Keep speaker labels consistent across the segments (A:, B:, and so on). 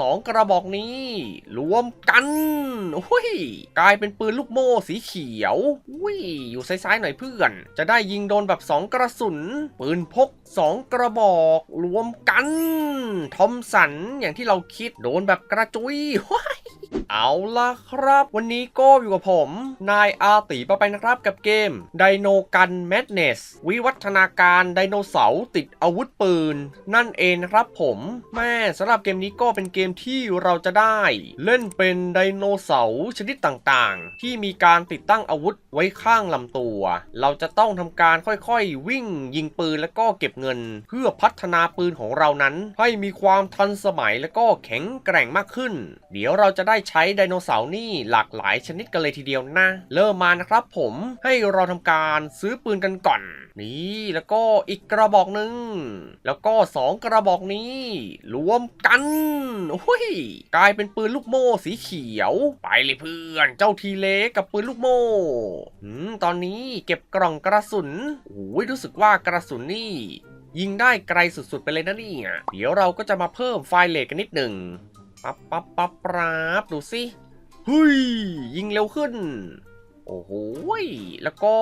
A: สองกระบอกนี้ รวมกันอุ้ยกลายเป็นปืนลูกโม่สีเขียวอุ้ยอยู่ซ้ายๆหน่อยเพื่อน จะได้ยิงโดนแบบสองกระสุน ปืนพกสองกระบอกรวมกัน ทอมสันอย่างที่เราคิดโดนแบบกระจุยว้าย เอาล่ะครับ วันนี้ก็อยู่กับผม นายอาติปะไปนะครับกับเกมไดโนกันแมดเนสวิวัฒนาการไดโนเสาร์ติดอาวุธปืน นั่นเองนะครับผมแม่สำหรับเกมนี้ก็เป็นเกมที่เราจะได้ เล่นเป็นไดโนเสาร์ชนิดต่างๆ ที่มีการติดตั้งอาวุธไว้ข้างลำตัว เราจะต้องทำการค่อยๆ วิ่งยิงปืนแล้วก็เก็บเงิน เพื่อพัฒนาปืนของเรานั้น ให้มีความทันสมัยและก็แข็งแกร่งมากขึ้น เดี๋ยวเราจะได้ใช้ไดโนเสาร์นี่หลากหลายชนิดกันเลยทีเดียวนะ เริ่มมานะครับผมให้เราทำการซื้อปืนกันก่อน นี่แล้วก็อีกกระบอกหนึ่งแล้วก็สองกระบอกนี้ รวมกันโอ้ยกลายเป็นปืนลูกโม่สีเขียว ไปเลยเพื่อนเจ้าทีเล็กกับปืนลูกโม่อืมตอนนี้เก็บกล่องกระสุนโอ้ยรู้สึกว่ากระสุนนี่ ยิงได้ไกลสุดๆไปเลยนะนี่เดี๋ยวเราก็จะมาเพิ่มไฟเลทกันนิดหนึ่ง ปั๊บปั๊บปั๊บปราบดูสิเฮ้ยยิงเร็วขึ้น โอ้โหแล้วก็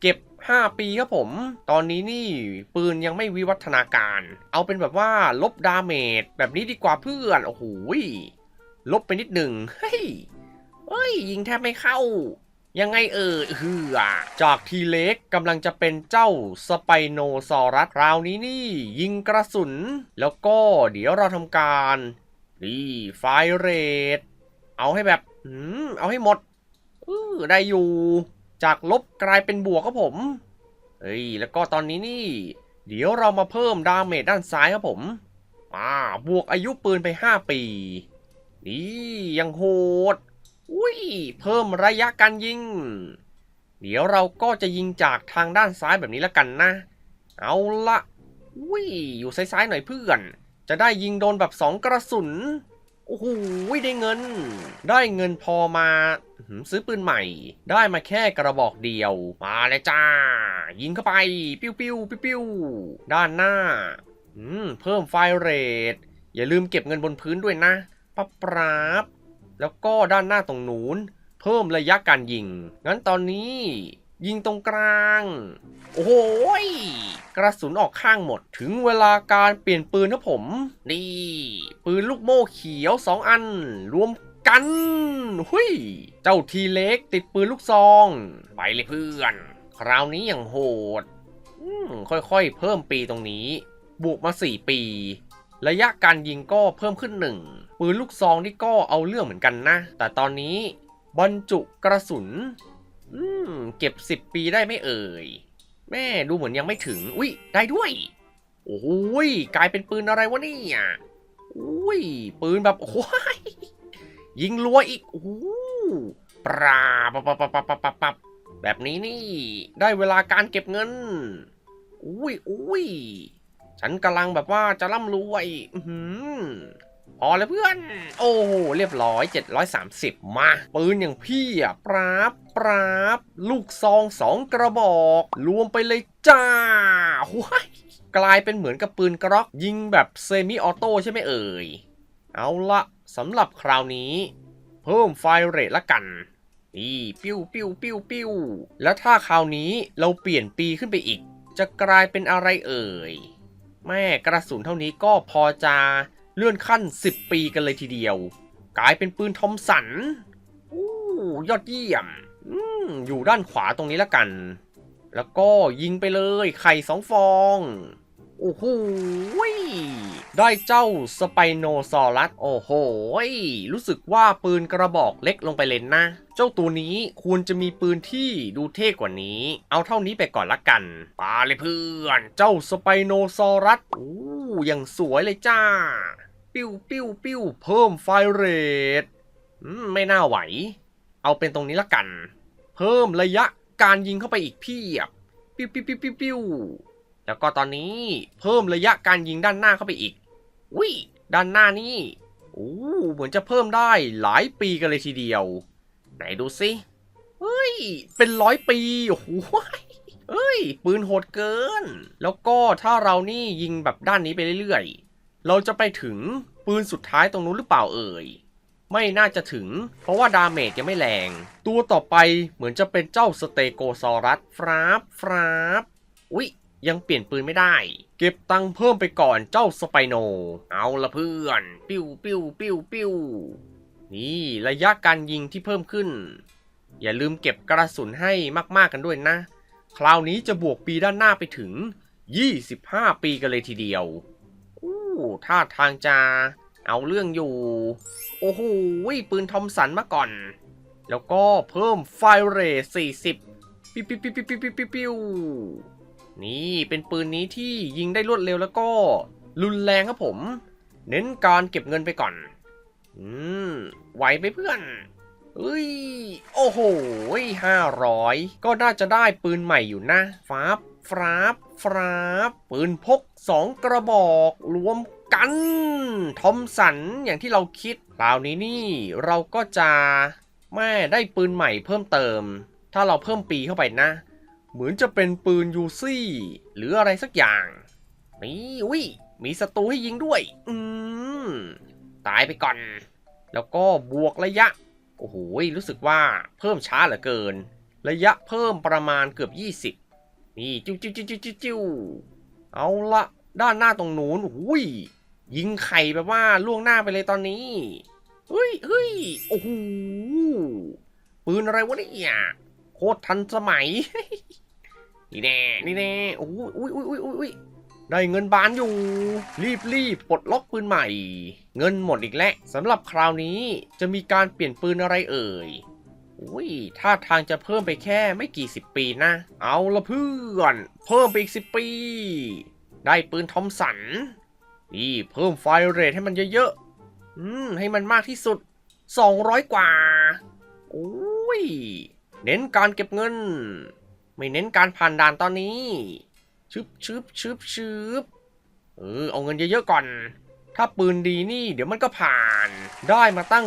A: เก็บ 5 ปีครับผม ตอนนี้นี่ปืนยังไม่วิวัฒนาการ เอาเป็นแบบว่าลบดาเมจแบบนี้ดีกว่าเพื่อน โอ้โหลบไปนิดหนึ่งเฮ้ยเฮ้ย ยิงแทบไม่เข้า ยังไงเออเฮือจากทีเล็กกำลังจะเป็นเจ้าสไปโนซอรัสคราวนี้นี่ ยิงกระสุน แล้วก็เดี๋ยวเราทำการ นี่ไฟเรทเอาให้แบบอืมเอาให้หมดออได้อยู่ จากลบกลายเป็นบวกครับผม เฮ้ย แล้วก็ตอนนี้นี่ เดี๋ยวเรามาเพิ่มดาเมจด้านซ้ายครับผม อ่า บวกอายุปืนไป 5 ปี นี่ยังโหด อุ้ย เพิ่มระยะการยิง เดี๋ยวเราก็จะยิงจากทางด้านซ้ายแบบนี้แล้วกันนะ เอาละอุ้ย อยู่ซ้ายๆหน่อยเพื่อน จะได้ยิงโดนแบบสองกระสุน โอ้โหได้เงิน ได้เงินพอมาซื้อปืนใหม่ ได้มาแค่กระบอกเดียว มาเลยจ้า ยิงเข้าไป ปิ้วปิ้วปิ้วปิ้วด้านหน้าอืมเพิ่มไฟเรท อย่าลืมเก็บเงินบนพื้นด้วยนะปั๊บปราบ แล้วก็ด้านหน้าตรงนู้น เพิ่มระยะการยิง งั้นตอนนี้ ยิงตรงกลาง โอ้โหยกระสุนออกข้างหมด ถึงเวลาการเปลี่ยนปืนนะผม นี่ ปืนลูกโม่เขียวสองอัน รวมกันหุยเจ้าทีเล็กติดปืนลูกซอง ไปเลยเพื่อน คราวนี้อย่างโหด ค่อยๆ เพิ่มปีตรงนี้ บวกมา 4 ปี ระยะการยิงก็เพิ่มขึ้นหนึ่ง ปืนลูกซองนี่ก็เอาเรื่องเหมือนกันนะ แต่ตอนนี้บรรจุกระสุน อืม เก็บ10ปีได้ไม่เอ่ย แม่ดูเหมือนยังไม่ถึง อุ้ยได้ด้วย โอ้ยกลายเป็นปืนอะไรวะเนี่ยอุ้ย ปืนแบบโอ้ยยิงรัวอีกโอ้ปราปับปับปับปับปับปับแบบนี้นี่ ได้เวลาการเก็บเงิน อุ้ยอุ้ยฉันกำลังแบบว่าจะร่ำรวย อื เอพอเลยเพื่อน โอ้โหเรียบร้อย 730 มา ปืนอย่างพี่อะปราบปราบ ลูกซองสองกระบอก รวมไปเลยจ้าว้ายกลายเป็นเหมือนกับปืนกรอกยิงแบบเซมิออโต้ใช่ไหมเอ่ย เอาละสำหรับคราวนี้ เพิ่มไฟเรทละกันนี่ปิ้วปิ้วปิ้วปิ้วแล้วถ้าคราวนี้เราเปลี่ยนปีขึ้นไปอีก จะกลายเป็นอะไรเอ่ย แม่กระสุนเท่านี้ก็พอจะ เลื่อนขั้น 10 ปีกันเลยทีเดียว กลายเป็นปืนทอมสันอู้ยอดเยี่ยมอมอยู่ด้านขวาตรงนี้ละกัน แล้วก็ยิงไปเลยไข่สองฟอง โอ้โหได้เจ้าสไปโนซอรัส โอ้โห รู้สึกว่าปืนกระบอกเล็กลงไปเลยนะ เจ้าตัวนี้ควรจะมีปืนที่ดูเท่กว่านี้ เอาเท่านี้ไปก่อนละกันปาเลยเพื่อน เจ้าสไปโนซอรัส โอ้ยังสวยเลยจ้า ปิ้วปิ้วปิ้วเพิ่มไฟเรทไม่น่าไหว เอาเป็นตรงนี้ละกัน เพิ่มระยะการยิงเข้าไปอีกเพียบ ปิ้วปิ้วปิ้วปิ้วปิ้ว แล้วก็ตอนนี้เพิ่มระยะการยิงด้านหน้าเข้าไปอีกวิด้านหน้านี่โอ้เหมือนจะเพิ่มได้หลายปีกันเลยทีเดียว ไหนดูสิเฮ้ย เป็นร้อยปีโอ้โหเฮ้ย ปืนโหดเกิน แล้วก็ถ้าเรานี่ยิงแบบด้านนี้ไปเรื่อยๆ เราจะไปถึงปืนสุดท้ายตรงนู้นหรือเปล่าเอ่ย ไม่น่าจะถึง เพราะว่าดาเมจยังไม่แรง ตัวต่อไปเหมือนจะเป็นเจ้าสเตโกซอรัสฟราบฟราบอุ๊ย ยังเปลี่ยนปืนไม่ได้ เก็บตังค์เพิ่มไปก่อนเจ้าสไปโน เอาละเพื่อน ปิ้วปิ้วปิ้วปิ้วนี่ระยะการยิงที่เพิ่มขึ้น อย่าลืมเก็บกระสุนให้มากๆกันด้วยนะ คราวนี้จะบวกปีด้านหน้าไปถึง 25 ปีกันเลยทีเดียวอู้ท่าทางจะเอาเรื่องอยู่ โอ้โหปืนทอมสันมาก่อน แล้วก็เพิ่มไฟเรท40 ปิ๊วปิ๊วปิ๊วปิ๊วปิ๊วปิ๊วปิ๊ว นี่เป็นปืนนี้ที่ยิงได้รวดเร็วแล้วก็ รุนแรงครับผม เน้นการเก็บเงินไปก่อน อืมไหวไหมเพื่อนเอ้ย โอ้โหห้าร้อยก็น่าจะได้ปืนใหม่อยู่นะฟาบฟราบฟราบปืนพกสองกระบอกรวมกัน ทอมสันอย่างที่เราคิดคราวนี้นี่เราก็จะแม่ได้ปืนใหม่เพิ่มเติม ถ้าเราเพิ่มปีเข้าไปนะ เหมือนจะเป็นปืนยูซี่ หรืออะไรสักอย่างนี่อุ้ยมีศัตรูให้ยิงด้วย อืมตายไปก่อน แล้วก็บวกระยะ โอ้โหรู้สึกว่าเพิ่มช้าเหลือเกิน ระยะเพิ่มประมาณเกือบ 20 นี่จิ้วจิ้วจิ้วจิ้วจิ้วจิ้วเอาละด้านหน้าตรงนู้นอุ้ยยิงไข่แบบว่าล่วงหน้าไปเลยตอนนี้เฮ้ยเฮ้ยโอ้โหปืนอะไรวะเนี่ย คตรทันสมัย นี่แน่นี่แน่โอ้ยอุ้ยอุ้ยอุ้ยอุ้ยได้เงินบานอยู่ รีบรีบปลดล็อกปืนใหม่ เงินหมดอีกแล้วสำหรับคราวนี้จะมีการเปลี่ยนปืนอะไรเอ่ยอุ้ยท่าทางจะเพิ่มไปแค่ไม่กี่สิบปีนะ เอาละเพื่อน เพิ่มไปอีกสิบปี ได้ปืนทอมสัน นี่เพิ่มไฟเรทให้มันเยอะๆ อืม ให้มันมากที่สุด 200 กว่า โอ้ย เน้นการเก็บเงิน ไม่เน้นการผ่านด่านตอนนี้ชึบชึบชึบชึบเออเอาเงินเยอะๆก่อน ถ้าปืนดีนี่เดี๋ยวมันก็ผ่าน ได้มาตั้ง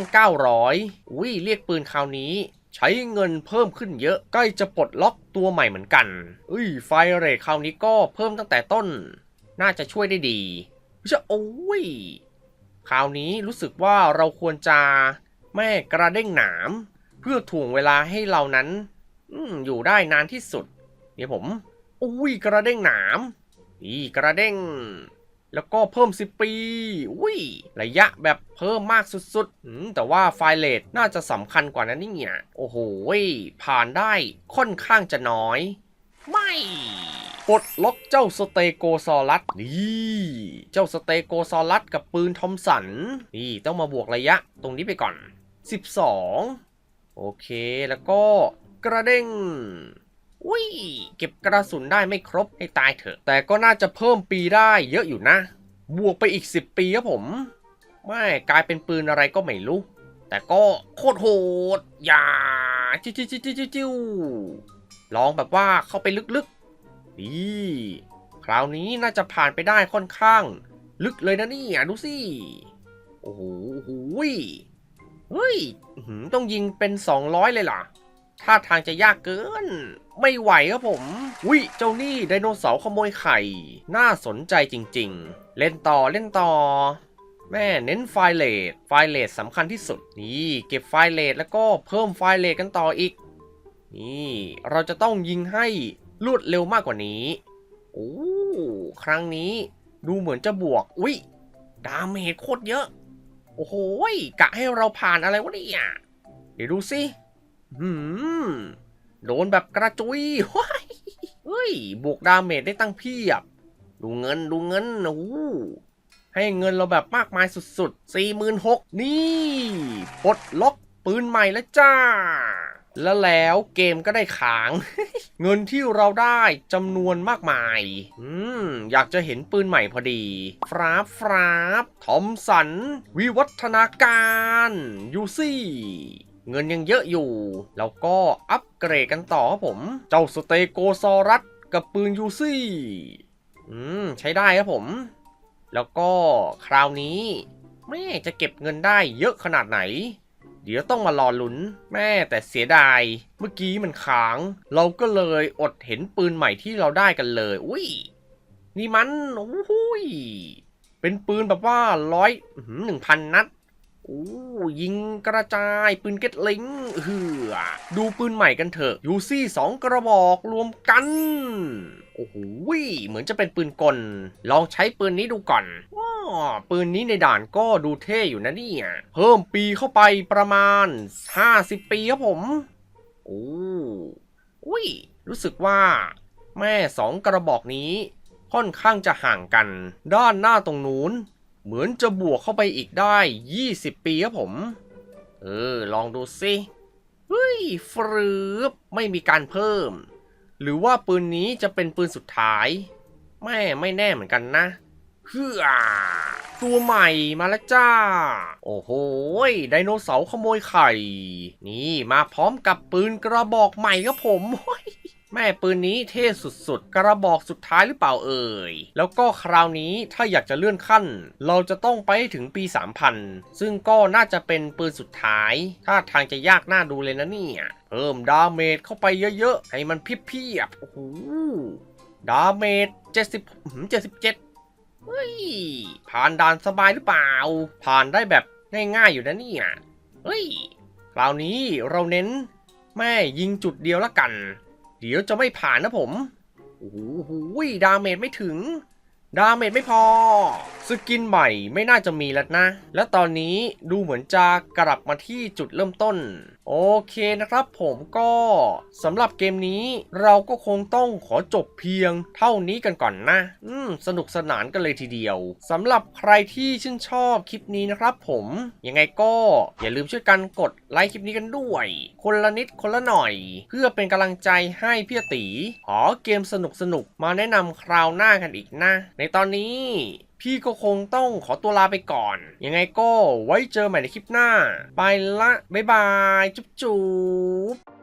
A: 900 อุ้ยเรียกปืนคราวนี้ ใช้เงินเพิ่มขึ้นเยอะ ใกล้จะปลดล็อกตัวใหม่เหมือนกันอุ้ยไฟเรทคราวนี้ก็เพิ่มตั้งแต่ต้น น่าจะช่วยได้ดีจะโอ้ยคราวนี้รู้สึกว่าเราควรจะแม่กระเด้งหนาม พื่อถ่วงเวลาให้เรานั้นอยู่ได้นานที่สุด เดี๋ยวผม อุ้ยกระเด้งหนามนี่กระเด้ง แล้วก็เพิ่ม 10 ปี อุ้ยระยะแบบเพิ่มมากสุดๆแต่ว่าไฟเลทน่าจะสำคัญกว่านั้นนี่เนี่ยโอ้โหผ่านได้ค่อนข้างจะน้อย ไม่ปลดล็อกเจ้าสเตโกซอรัสนี่เจ้าสเตโกซอรัสกับปืนทอมสัน นี่ต้องมาบวกระยะตรงนี้ไปก่อน 12 โอเคแล้วก็กระเด้งอุ้ยเก็บกระสุนได้ไม่ครบให้ตายเถอะ แต่ก็น่าจะเพิ่มปีได้เยอะอยู่นะ บวกไปอีก 10 ปีครับผม ไม่กลายเป็นปืนอะไรก็ไม่รู้ แต่ก็โคตรโหด อย่าจิ้วจิ้วจิ้วจิ้วจิ้ลองแบบว่าเข้าไปลึกๆดีคราวนี้น่าจะผ่านไปได้ค่อนข้าง ลึกเลยนะนี่ดูสิ โอ้โห เฮ้ยต้องยิงเป็น 200 เลยเหรอท่าทางจะยากเกิน ไม่ไหวครับผมวิเจ้านี่ไดโนเสาร์ขโมยไข่ น่าสนใจจริง ๆ เล่นต่อเล่นต่อ แม่เน้นไฟเลทไฟเลทสำคัญที่สุด นี่เก็บไฟเลทแล้วก็เพิ่มไฟเลทกันต่ออีก นี่เราจะต้องยิงให้รวดเร็วมากกว่านี้ โอ้ ครั้งนี้ดูเหมือนจะบวก อุ๊ย ดาเมจโคตรเยอะ โอ้โหกะให้เราผ่านอะไรวะเนี่ยเดี๋ยวดูสิหืมโดนแบบกระจุยว้ายเฮ้ยบวกดาเมจได้ตั้งเพียบ ดูเงินดูเงินโอ้โหให้เงินเราแบบมากมายสุดๆ46,000นี่ปลดล็อกปืนใหม่แล้วจ้า แล้วแล้วเกมก็ได้ขาง เงินที่เราได้จำนวนมากมาย อืม อยากจะเห็นปืนใหม่พอดี ฟราบฟราบทอมสัน วิวัฒนาการ ยูซี่เงินยังเยอะอยู่ แล้วก็อัปเกรดกันต่อครับผม เจ้าสเตโกซอรัสกับปืนยูซี่ อืม ใช้ได้ครับผม แล้วก็คราวนี้ แม่จะเก็บเงินได้เยอะขนาดไหน เดี๋ยวต้องมารอลุ้น แม่แต่เสียดาย เมื่อกี้มันค้าง เราก็เลยอดเห็นปืนใหม่ที่เราได้กันเลย อุ้ย นี่มันโอ้ยเเป็นปืนแบบว่าร้อยหนึ่งพันนัดโอ้ยิงกระจายปืนเก็ตลิงเฮือดูปืนใหม่กันเถอะยูซี่สองกระบอกรวมกัน โอ้โหเหมือนจะเป็นปืนกล ลองใช้ปืนนี้ดูก่อนว้าปืนนี้ในด่านก็ดูเท่อยู่นะเนี่ยเพิ่มปีเข้าไปประมาณ 50 ปีครับผมโอ้อุ้ยรู้สึกว่า แม่สองกระบอกนี้ ค่อนข้างจะห่างกัน ด้านหน้าตรงนู้น เหมือนจะบวกเข้าไปอีกได้ 20 ปีครับผม เออ ลองดูสิเฮ้ยฟรืบไม่มีการเพิ่ม หรือว่าปืนนี้จะเป็นปืนสุดท้าย แม่ไม่แน่เหมือนกันนะเฮือตัวใหม่มาแล้วจ้า โอ้โหยไดโนเสาร์ขโมยไข่ นี่มาพร้อมกับปืนกระบอกใหม่ครับผมโอ้ย แม่ปืนนี้เท่สุดๆ กระบอกสุดท้ายหรือเปล่าเอ่ย แล้วก็คราวนี้ถ้าอยากจะเลื่อนขั้น เราจะต้องไปถึงปี 3000 ซึ่งก็น่าจะเป็นปืนสุดท้าย ถ้าทางจะยากน่าดูเลยนะเนี่ย เพิ่มดาเมจเข้าไปเยอะๆ ให้มันเพียบๆ โอ้โห ดาเมจ70หืม77เฮ้ย ผ่านด่านสบายหรือเปล่า ผ่านได้แบบง่ายๆ อยู่นะเนี่ย เฮ้ย คราวนี้เราเน้นแม่ยิงจุดเดียวละกัน เดี๋ยวจะไม่ผ่านนะผม โอ้โหดาเมจไม่ถึง ดาเมจไม่พอ สกินใหม่ไม่น่าจะมีแล้วนะ และตอนนี้ดูเหมือนจะกลับมาที่จุดเริ่มต้น โอเคนะครับผมก็สำหรับเกมนี้เราก็คงต้องขอจบเพียงเท่านี้กันก่อนนะ อืม สนุกสนานกันเลยทีเดียวสำหรับใครที่ชื่นชอบคลิปนี้นะครับผมยังไงก็อย่าลืมช่วยกันกดไลค์คลิปนี้กันด้วย คนละนิดคนละหน่อย เพื่อเป็นกำลังใจให้พี่ตีขอเกมสนุกๆมาแนะนำคราวหน้ากันอีกนะ ในตอนนี้ พี่ก็คงต้องขอตัวลาไปก่อน ยังไงก็ไว้เจอใหม่ในคลิปหน้า ไปละ บ๊ายบาย จุ๊บจุ๊บ